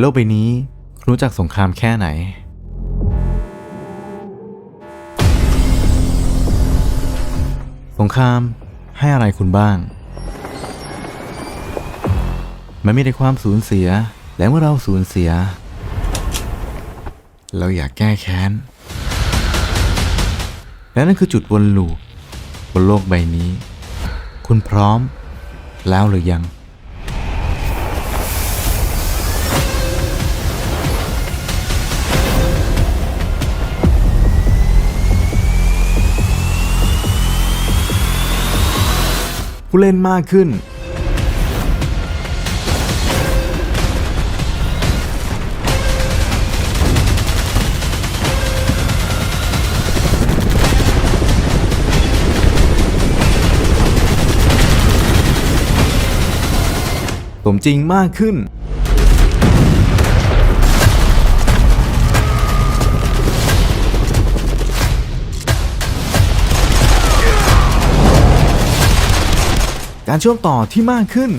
โลกใบนี้ รู้จักสงครามแค่ไหน สงครามให้อะไรคุณบ้าง มันมีแต่ความสูญเสีย และเมื่อเราสูญเสีย เราอยากแก้แค้น และนั่นคือจุดวนลูปบนโลกใบนี้ คุณพร้อมแล้วหรือยัง ผู้เล่นมากขึ้น สมจริงมากขึ้น การเชื่อมต่อที่มากขึ้น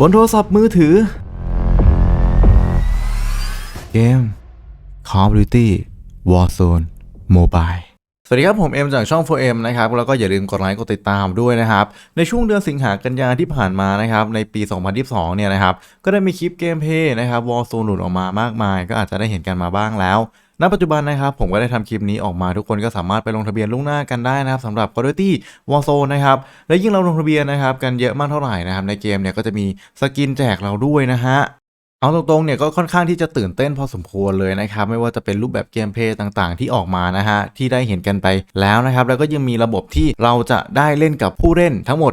บนโทรศัพท์มือถือ เกม Call of Duty Warzone Mobile สวัสดีครับผมเอ็มจากช่อง 4M นะครับแล้วก็อย่าลืมกดไลค์กดติดตามด้วยนะครับ ในช่วงเดือนสิงหากันยาที่ผ่านมานะครับในปี 2022 เนี่ยนะครับก็ได้มีคลิปเกมเพย์นะครับ Warzone หลุดออกมามากมาย ก็อาจจะได้เห็นกันมาบ้างแล้วณปัจจุบันนะครับผมก็ได้ทำคลิปนี้ออกมาทุกคนก็สามารถไปลงทะเบียนล่วงหน้ากันได้นะครับสำหรับ Call of Duty Warzone นะครับและยิ่งเราลงทะเบียนนะครับกันเยอะมากเท่าไหร่นะครับในเกมเนี่ยก็จะมีสกินแจกเราด้วยนะฮะ เอาตรงๆเนี่ยก็ค่อนข้างที่จะตื่นเต้นพอสมควรเลยนะครับไม่ว่าจะเป็นรูปแบบเกมเพลย์ต่างๆ ที่ออกมานะฮะที่ได้เห็นกันไปแล้วนะครับแล้วก็ยังมีระบบที่เราจะได้เล่นกับผู้เล่นทั้งหมด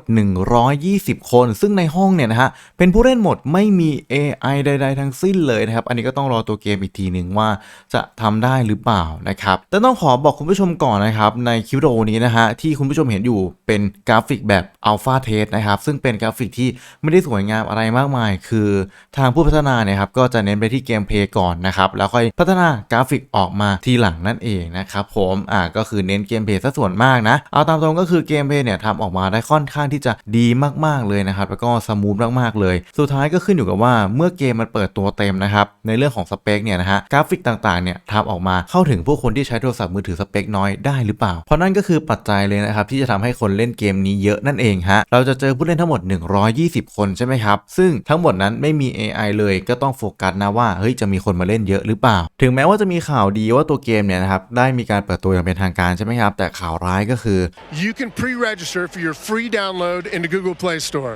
120 คน ซึ่งในห้องเนี่ยนะฮะเป็นผู้เล่นหมดไม่มี AI ใด ๆ ทั้งสิ้นเลยนะครับอันนี้ก็ต้องรอตัวเกมอีกทีหนึ่งว่าจะทำได้หรือเปล่านะครับแต่ต้องขอบอกคุณผู้ชมก่อนนะครับในคลิปวิดีโอนี้นะฮะที่คุณผู้ชมเห็นอยู่เป็นกราฟิกแบบ Alpha Test นะครับซึ่งเป็นกราฟิกที่ไม่ได้สวยงามอะไรมากมาย คือทางผู้พัฒนานี่ยครับก็จะเน้นไปที่เกมเพลย์ก่อนนะครับแล้วค่อยพัฒนากราฟิกออกมาทีหลังนั่นเองนะครับผมอ่าก็คือเน้นเกมเพลย์ซะส่วนมากนะเอาตามตรงก็คือเกมเพลย์เนี่ยทำออกมาได้ค่อนข้างที่จะดีมากๆเลยนะครับแล้วก็สมูทมากๆเลย สุดท้ายก็ขึ้นอยู่กับว่าเมื่อเกมมันเปิดตัวเต็มนะครับในเรื่องของสเปคเนี่ยนะฮะกราฟิกต่างๆเนี่ยทำออกมาเข้าถึงผู้คนที่ใช้โทรศัพท์มือถือสเปคน้อยได้หรือเปล่า เพราะนั่นก็คือปัจจัยเลยนะครับที่จะทำให้คนเล่นเกมนี้เยอะนั่นเองฮะเราจะเจอผู้เล่นทั้งหมด 120 คนใช่ไหมครับซึ่งทั้งหมดนั้นไม่มี AI เลยก็ต้องโฟกัสนะว่าเฮ้ยจะมีคนมาเล่นเยอะหรือเปล่า ถึงแม้ว่าจะมีข่าวดีว่าตัวเกมเนี่ยนะครับได้มีการเปิดตัวอย่างเป็นทางการใช่ไหมครับ แต่ข่าวร้ายก็คือ You can pre register for your free download in the Google Play Store.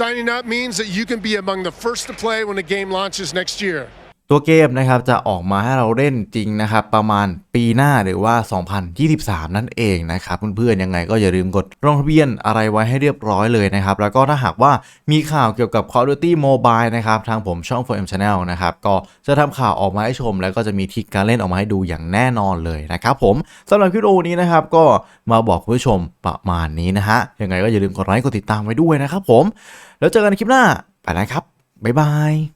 Signing up means that you can be among the first to play when the game launches next year. ตัวเกมนะครับจะออกมาให้เราเล่นจริงนะครับประมาณปีหน้าหรือว่า 2023 นั่นเองนะครับเพื่อนๆยังไงก็อย่าลืมกดลงทะเบียนอะไรไว้ให้เรียบร้อยเลยนะครับแล้วก็ถ้าหากว่ามีข่าวเกี่ยวกับ Call of Duty Mobile นะครับทางผมช่อง 4M Channel นะครับก็จะทำข่าวออกมาให้ชม แล้วก็จะมีทิกการเล่นออกมาให้ดูอย่างแน่นอนเลยนะครับผมสำหรับคลิปโอนี้นะครับก็มาบอกคุณผู้ชมประมาณนี้นะฮะยังไงก็อย่าลืมกดไลค์กดติดตามไว้ด้วยนะครับผมแล้วเจอกันในคลิปหน้าไปแล้วครับบ๊ายบาย